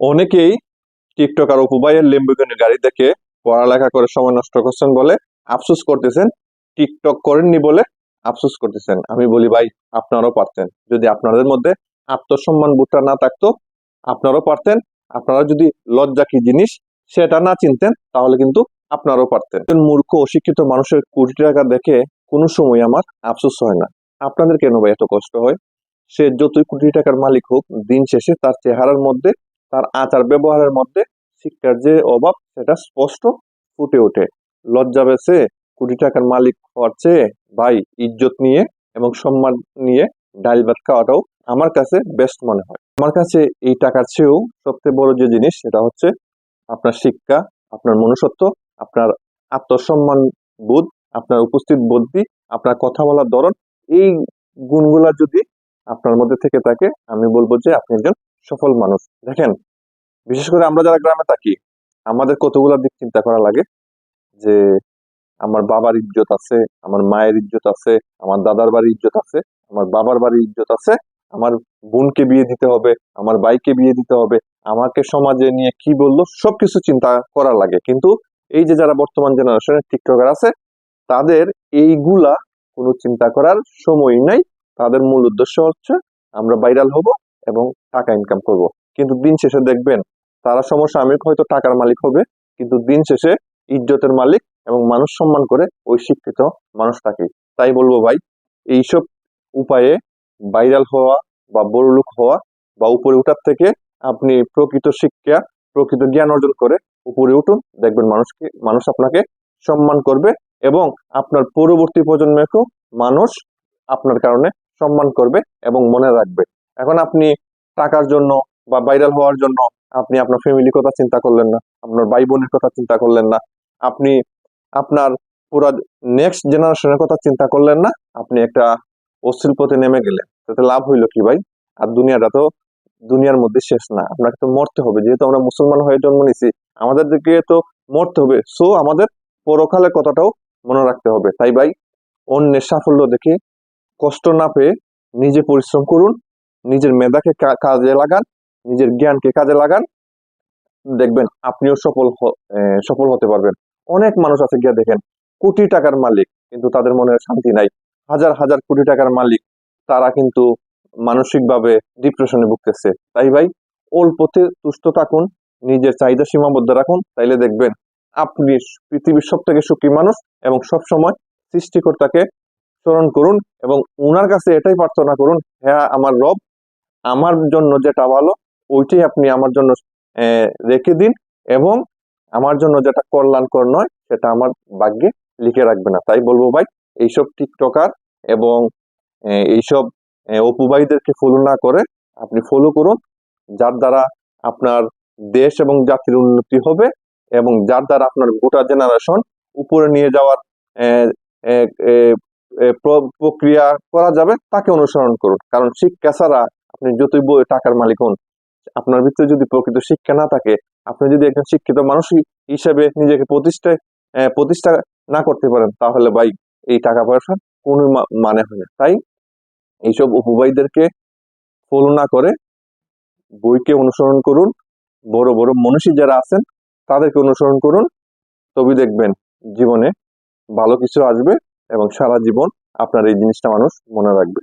অনেকেই টিকটক আর উপবাইয়ের লেম্বুগিনি গাড়ি দেখে পড়ালেখা করে সময় নষ্ট করছেন বলে আফসোস করতেছেন, টিকটক করেননি বলে আফসোস করতেছেন। আমি বলি, ভাই, আপনারাও পারতেন। যদি আপনাদের মধ্যে আত্মসম্মান বোধটা না থাকতো, আপনারাও পারতেন। আপনারা যদি লজ্জা কি জিনিস সেটা না চিনতেন, তাহলে কিন্তু আপনারাও পারতেন। মূর্খ, অশিক্ষিত মানুষের কোটি টাকা দেখে কোনো সময় আমার আফসোস হয় না। আপনাদের কেন ভাই এত কষ্ট হয়? সে যতই কোটি টাকার মালিক হোক, দিন শেষে তার চেহারার মধ্যে তার আচার ব্যবহারের মধ্যে শিক্ষার যে অভাব, সেটা স্পষ্ট ফুটে ওঠে। লজ্জা বেছে কোটি টাকার মালিক হওয়ার চেয়ে ভাই ইজ্জত নিয়ে এবং সম্মান নিয়ে ডাল ভাত খাওয়াটাও আমার কাছে বেস্ট মনে হয়। আমার কাছে এই টাকার চেয়েও সবচেয়ে বড় যে জিনিস, সেটা হচ্ছে আপনার শিক্ষা, আপনার মনুষ্যত্ব, আপনার আত্মসম্মান বোধ, আপনার উপস্থিত বুদ্ধি, আপনার কথা বলার ধরন, এই গুণগুলা যদি আপনার মধ্যে থেকে থাকে, আমি বলব যে আপনি একজন সফল মানুষ। দেখেন, বিশেষ করে আমরা যারা গ্রামে থাকি, আমাদের কতগুলো দিক চিন্তা করা লাগে যে, আমার বাবার ইজ্জত আছে, আমার মায়ের ইজ্জত আছে, আমার দাদার বাড়ির ইজ্জত আছে, আমার বাবার বাড়ির ইজ্জত আছে, আমার বোনকে বিয়ে দিতে হবে, আমার ভাইকে বিয়ে দিতে হবে, আমাকে সমাজে নিয়ে কি বলল, সবকিছু চিন্তা করা লাগে। কিন্তু এই যে যারা বর্তমান জেনারেশনের টিকটকার আছে, তাদের এইগুলা কোনো চিন্তা করার সময় নাই। তাদের মূল উদ্দেশ্য হচ্ছে, আমরা ভাইরাল হব এবং টাকা ইনকাম করব। কিন্তু দিন শেষে দেখবেন, তারা সমসাময়িক হয়তো টাকার মালিক হবে, কিন্তু দিন শেষে ইজ্জতের মালিক এবং মানুষ সম্মান করে ওই শিক্ষিত মানুষ মানুষটাকে তাই বলব ভাই, এইসব উপায়ে ভাইরাল হওয়া বা বড়লোক হওয়া বা উপরে উঠার থেকে আপনি প্রকৃত শিক্ষা, প্রকৃত জ্ঞান অর্জন করে উপরে উঠুন, দেখবেন মানুষকে, মানুষ আপনাকে সম্মান করবে এবং আপনার পরবর্তী প্রজন্মকেও মানুষ আপনার কারণে সম্মান করবে এবং মনে রাখবে। এখন আপনি টাকার জন্য বা ভাইরাল হওয়ার জন্য আপনি আপনার ফ্যামিলির কথা চিন্তা করলেন না, আপনার ভাই বোনের কথা চিন্তা করলেন না, আপনি আপনার পুরা নেক্সট জেনারেশনের কথা চিন্তা করলেন না, আপনি একটা অশ্লীল পথে নেমে গেলেন। তাতে লাভ হইল কি ভাই? আর দুনিয়াটা তো দুনিয়ার মধ্যে শেষ না, আপনাকে তো মরতে হবে। যেহেতু আমরা মুসলমান হয়ে জন্ম নিছি আমাদেরকে তো মরতে হবে। সো আমাদের পরকালের কথাটাও মনে রাখতে হবে। তাই ভাই, অন্যের সাফল্য দেখে কষ্ট না পেয়ে নিজে পরিশ্রম করুন নিজের মেধাকে কাজে লাগান, নিজের জ্ঞানকে কাজে লাগান, দেখবেন আপনিও সফল সফল হতে পারবেন। অনেক মানুষ আছে গিয়ে দেখেন, কোটি টাকার মালিক, কিন্তু তাদের মনে শান্তি নাই। হাজার হাজার কোটি টাকার মালিক, তারা কিন্তু মানসিকভাবে ডিপ্রেশনে ভুগতেছে। তাই ভাই অল্পতে তুষ্ট থাকুন, নিজের চাহিদা সীমাবদ্ধ রাখুন, তাইলে দেখবেন আপনি পৃথিবীর সব থেকে সুখী মানুষ এবং সব সময় সৃষ্টিকর্তাকে স্মরণ করুন এবং ওনার কাছে এটাই প্রার্থনা করুন হ্যাঁ আমার রব আমার জন্য যেটা ভালো ওইটাই আপনি আমার জন্য রেখে দিন এবং আমার জন্য যেটা কল্যাণকর নয় সেটা আমার ভাগ্যে লিখে রাখবে না। তাই বলব ভাই এইসব টিকটকার এবং এইসব আহ, অপু ভাইদেরকে ফলো না করে আপনি ফলো করুন। যার দ্বারা আপনার দেশ এবং জাতির উন্নতি হবে এবং যার দ্বারা আপনার গোটা জেনারেশন উপরে নিয়ে যাওয়ার প্রক্রিয়া করা যাবে তাকে অনুসরণ করুন। কারণ শিক্ষা ছাড়া আপনি যতই বই টাকার মালিক হন, আপনার ভিতরে যদি প্রকৃত শিক্ষা না থাকে, আপনি যদি একজন শিক্ষিত মানুষ হিসেবে নিজেকে প্রতিষ্ঠা প্রতিষ্ঠা না করতে পারেন, তাহলে ভাই এই টাকা পয়সা কোনো মানে হয় না। তাই এইসব উপবায়ীদেরকে ফলো না করে বইকে অনুসরণ করুন, বড় বড় মনীষী যারা আছেন, তাদেরকে অনুসরণ করুন তবে দেখবেন জীবনে ভালো কিছু আসবে এবং সারা জীবন আপনার এই জিনিসটা মানুষ মনে রাখবে।